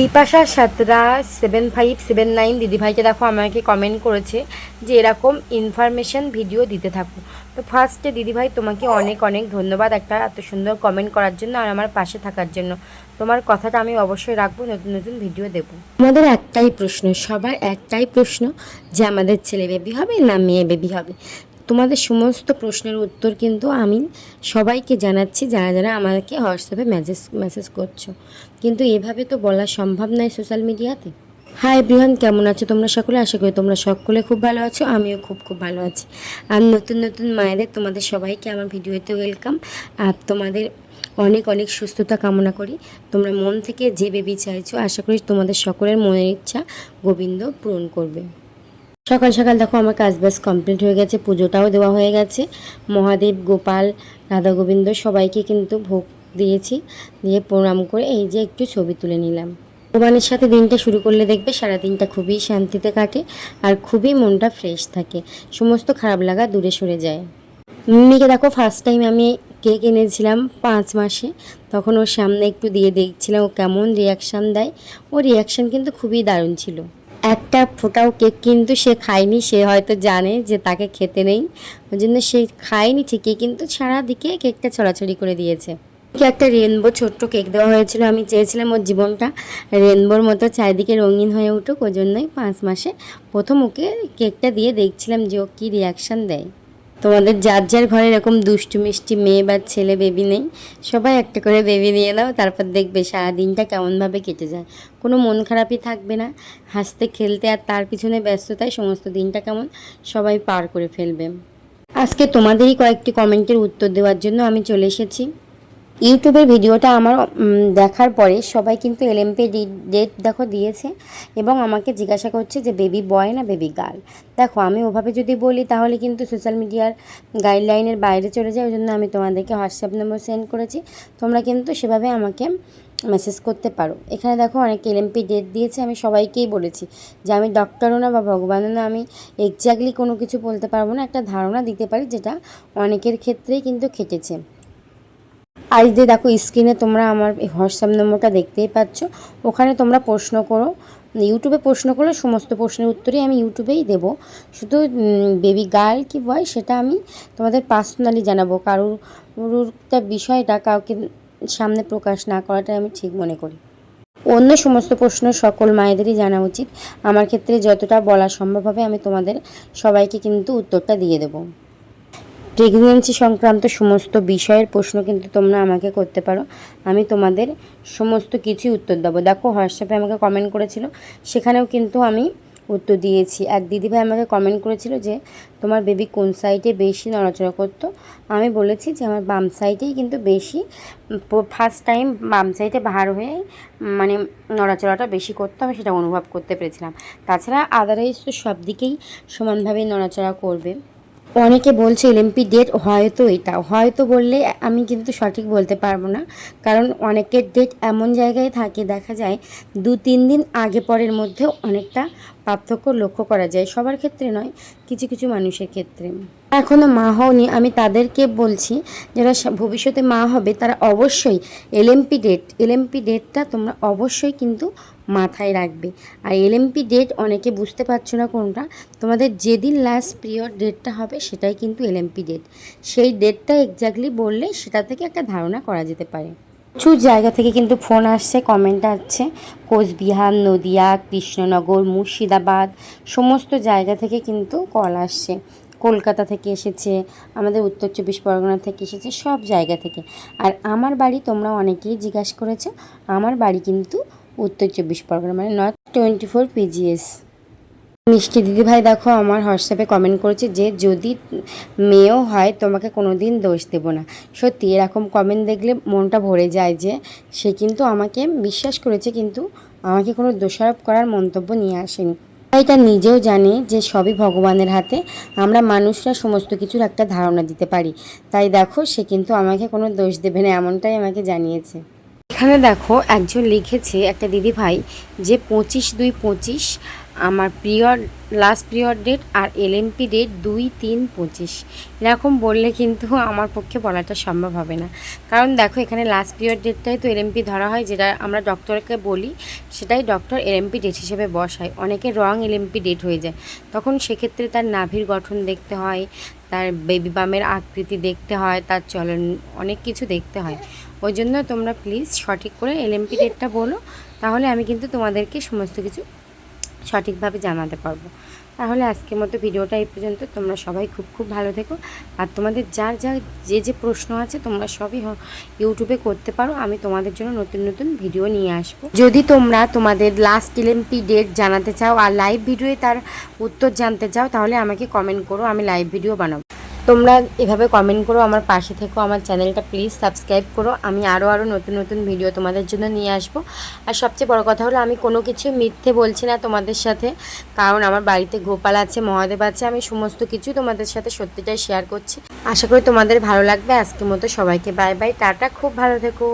Bipasha Satra seven five seven nine দিদিভাইকে দেখো, আমাকে কমেন্ট করেছে যে এরকম ইনফরমেশন ভিডিও দিতে থাকো। তো ফার্স্টে দিদিভাই তোমাকে অনেক অনেক ধন্যবাদ একটা এত সুন্দর কমেন্ট করার জন্য আর আমার পাশে থাকার জন্য। তোমার কথাটা আমি অবশ্যই রাখব, নতুন নতুন ভিডিও দেবো। আমাদের একটাই প্রশ্ন, সবার একটাই প্রশ্ন যে আমাদের ছেলে বেবি হবে না মেয়ে বেবি হবে? তোমাদের সমস্ত প্রশ্নের উত্তর কিন্তু আমি সবাইকে জানাচ্ছি, যারা যারা আমাকে হোয়াটসঅ্যাপে মেসেজ মেসেজ করছ। কিন্তু এভাবে তো বলা সম্ভব নয় সোশ্যাল মিডিয়াতে হাই বিহান কেমন আছো? তোমরা সকলে? আশা করি তোমরা সকলে খুব ভালো আছো, আমিও খুব খুব ভালো আছি। আর নতুন নতুন মায়েদের তোমাদের সবাইকে আমার ভিডিওতে ওয়েলকাম আর তোমাদের অনেক অনেক সুস্থতা কামনা করি। তোমরা মন থেকে যে বেবি চাইছো, আশা করি তোমাদের সকলের মনের ইচ্ছা গোবিন্দ পূরণ করবে। সকাল সকাল দেখো আমার কাজ বাজ কমপ্লিট হয়ে গেছে, পুজোটাও দেওয়া হয়ে গেছে। মহাদেব, গোপাল, রাধা গোবিন্দ সবাইকে কিন্তু ভোগ দিয়েছি, দিয়ে প্রণাম করে এই যে একটু ছবি তুলে নিলাম। ভগবানের সাথে দিনটা শুরু করলে দেখবে সারা দিনটা খুবই শান্তিতে কাটে আর খুবই মনটা ফ্রেশ থাকে। সমস্ত খারাপ লাগা দূরে সরে যায়। মিমিকে দেখো ফার্স্ট টাইম আমি কেক এনেছিলাম পাঁচ মাসে, তখন ওর সামনে একটু দিয়ে দেখছিলাম ও কেমন রিয়াকশান দেয়। ও রিয়াকশান কিন্তু খুবই দারুণ ছিল। একটা ফোটাও কেক কিন্তু সে খায়নি, সে হয়তো জানে যে তাকে খেতে নেই। ওই জন্য সে খায়নি ঠিকই, কিন্তু সারা দিকে কেকটা ছড়াছড়ি করে দিয়েছে। একটা রেনবো, ছোট্ট কেক দেওয়া হয়েছিল। আমি চেয়েছিলাম ওর জীবনটা রেনবোর মতো চারিদিকে রঙিন হয়ে উঠুক। ওই জন্যই পাঁচ মাসে প্রথম ওকে কেকটা দিয়ে দেখছিলাম যে ও কী রিয়াকশান দেয়। তোমাদের যার যার ঘরে এরকম দুষ্টু, মিষ্টি মেয়ে বা ছেলে বেবি নেই, সবাই একটা করে বেবি নিয়ে দাও তারপর দেখবে সারাদিনটা কেমনভাবে কেটে যায়। কোনো মন খারাপই থাকবে না, হাসতে, খেলতে আর তার পিছনে ব্যস্ততায় সমস্ত দিনটা কেমন সবাই পার করে ফেলবে। আজকে তোমাদেরই কয়েকটি কমেন্টের উত্তর দেওয়ার জন্য আমি চলে এসেছি। ইউটিউবের ভিডিওটা আমার দেখার পরে সবাই কিন্তু এলএমপি ডেট দেখো দিয়েছে এবং আমাকে জিজ্ঞাসা করছে যে বেবি বয় না বেবি গার্ল? দেখো, আমি ওভাবে যদি বলি তাহলে কিন্তু সোশ্যাল মিডিয়ার গাইডলাইনের বাইরে চলে যায় ওই জন্য আমি তোমাদেরকে হোয়াটসঅ্যাপ নম্বর সেন্ড করেছি। তোমরা কিন্তু সেভাবে আমাকে মেসেজ করতে পারো। এখানে দেখো অনেক এলএমপি ডেট দিয়েছে, আমি সবাইকেই বলেছি যে আমি ডক্টরও না বা ভগবানও না, আমি এক্স্যাক্টলি কোনো কিছু বলতে পারব না। একটা ধারণা দিতে পারি যেটা অনেকের ক্ষেত্রেই কিন্তু খেটেছে। আজ দিয়ে দেখো, স্ক্রিনে তোমরা আমার হোয়াটসঅ্যাপ নম্বরটা দেখতেই পাচ্ছ। ওখানে তোমরা প্রশ্ন করো। ইউটিউবে প্রশ্ন করলে সমস্ত প্রশ্নের উত্তরই আমি ইউটিউবেই দেব। শুধু বেবি গার্ল কি বয়, সেটা আমি তোমাদের পার্সোনালি জানাব। কারোর কারোরটা বিষয়টা কাউকে সামনে প্রকাশ না করাটাই আমি ঠিক মনে করি। অন্য সমস্ত প্রশ্ন সকল মায়েদেরই জানা উচিত। আমার ক্ষেত্রে যতটা বলা সম্ভব হবে আমি তোমাদের সবাইকে কিন্তু উত্তরটা দিয়ে দেবো। প্রেগনেন্সি সংক্রান্ত সমস্ত বিষয়ের প্রশ্ন কিন্তু তোমরা আমাকে করতে পারো। আমি তোমাদের সমস্ত কিছুই উত্তর দেবো। দেখো, হোয়াটসঅ্যাপে আমাকে কমেন্ট করেছিল, সেখানেও কিন্তু আমি উত্তর দিয়েছি। এক দিদিভাই আমাকে কমেন্ট করেছিল যে, তোমার বেবি কোন সাইডে বেশি নড়াচড়া করতো? আমি বলেছি যে, আমার বাম সাইডেই কিন্তু বেশি ফার্স্ট টাইম বাম সাইডে ভার হয়ে মানে নড়াচড়াটা বেশি করতো, আমি সেটা অনুভব করতে পেরেছিলাম। তাছাড়া আদারওয়াইজ তো সব দিকেই সমানভাবে নড়াচড়া করবে। অনেকে বলছে এলএমপি ডেট হয়তো এটা। হয়তো বললে আমি কিন্তু সঠিক বলতে পারব না। কারণ অনেকের ডেট এমন জায়গায় থাকে, দেখা যায় দু তিন দিন আগে পরের মধ্যে অনেকটা পার্থক্য লক্ষ্য করা যায়। সবার ক্ষেত্রে নয়, কিছু কিছু মানুষের ক্ষেত্রে। এখনও মা হওনি, আমি তাদেরকে বলছি, যারা ভবিষ্যতে মা হবে, তারা অবশ্যই এলএমপি ডেট এলএমপি ডেটটা তোমরা অবশ্যই কিন্তু মাথায় রাখবে। আর এলএমপি ডেট অনেকে বুঝতে পারছ না কোনটা? তোমাদের যেদিন লাস্ট পিরিয়ড ডেটটা হবে, সেটাই কিন্তু এলএমপি ডেট সেই ডেটটা এক্স্যাক্টলি বললে সেটা থেকে একটা ধারণা করা যেতে পারে। প্রচুর জায়গা থেকে কিন্তু ফোন আসছে কমেন্ট আসছে। কোচবিহার, নদিয়া, কৃষ্ণনগর, মুর্শিদাবাদ, সমস্ত জায়গা থেকে কিন্তু কল আসছে। কলকাতা থেকে এসেছে, আমাদের উত্তর চব্বিশ পরগনা থেকে এসেছে, সব জায়গা থেকে। আর আমার বাড়ি তোমরা অনেকেই জিজ্ঞাসা করেছ, আমার বাড়ি কিন্তু উত্তর চব্বিশ পরগনা মানে নর্থ টোয়েন্টি ফোর পিজিএস মিষ্টি দিদিভাই, দেখো, আমার হোয়াটসঅ্যাপে কমেন্ট করেছে যে, যদি মেয়েও হয়, তোমাকে কোনো দিন দোষ দেবো না। সত্যি, এরকম কমেন্ট দেখলে মনটা ভরে যায় যে, সে কিন্তু আমাকে বিশ্বাস করেছে, কিন্তু আমাকে কোনো দোষারোপ করার মন্তব্য নিয়ে আসেনি। তাই এটা নিজেও জানে যে, সবই ভগবানের হাতে। আমরা মানুষরা সমস্ত কিছুর একটা ধারণা দিতে পারি। তাই দেখো, সে কিন্তু আমাকে কোনো দোষ দেবে না, এমনটাই আমাকে জানিয়েছে। এখানে দেখো, একজন লিখেছে, একটা দিদি ভাই যে, পঁচিশ দুই পঁচিশ আমার পিরিয়ড লাস্ট পিরিয়ড ডেট আর এলএমপি ডেট দুই, তিন, পঁচিশ। এরকম বললে কিন্তু আমার পক্ষে বলাটা সম্ভব হবে না। কারণ দেখো, এখানে লাস্ট পিরিয়ড ডেটটাই তো এলএমপি ধরা হয়, যেটা আমরা ডক্টরকে বলি, সেটাই ডক্টর এলএমপি ডেট হিসেবে বসায়। অনেকে রং এলএমপি ডেট হয়ে যায়। তখন সেক্ষেত্রে তার নাভির গঠন দেখতে হয়, তার বেবি বামের আকৃতি দেখতে হয়, তার চলন, অনেক কিছু দেখতে হয়। ওই জন্য তোমরা প্লিজ সঠিক করে এলএমপি ডেটটা বলো, তাহলে আমি কিন্তু তোমাদেরকে সমস্ত কিছু সঠিকভাবে জানাতে পারব। তাহলে আজকের মতো ভিডিওটা এই পর্যন্ত। তোমরা সবাই খুব খুব ভালো থেকো। আর তোমাদের যার যার যে যে প্রশ্ন আছে তোমরা সবই ইউটিউবে করতে পারো। আমি তোমাদের জন্য নতুন নতুন ভিডিও নিয়ে আসব। যদি তোমরা তোমাদের লাস্ট এলএমপি ডেট জানাতে চাও আর লাইভ ভিডিওয়ে তার উত্তর জানতে চাও, তাহলে আমাকে কমেন্ট করো। আমি লাইভ ভিডিও বানাবো। তোমরা এভাবে কমেন্ট করো, আমার পাশে থেকো, আমার চ্যানেলটা প্লিজ সাবস্ক্রাইব করো। আমি আরও আরও নতুন নতুন ভিডিও তোমাদের জন্য নিয়ে আসব। আর সবচেয়ে বড় কথা হলো, আমি কোনো কিছু মিথ্যে বলছি না তোমাদের সাথে। কারণ আমার বাড়িতে গোপাল আছে, মহাদেব আছে, আমি সমস্ত কিছু তোমাদের সাথে সত্যিটাই শেয়ার করছি। আশা করি তোমাদের ভালো লাগবে। আজকের মতো সবাইকে বাই বাই টাটা, খুব ভালো থেকো।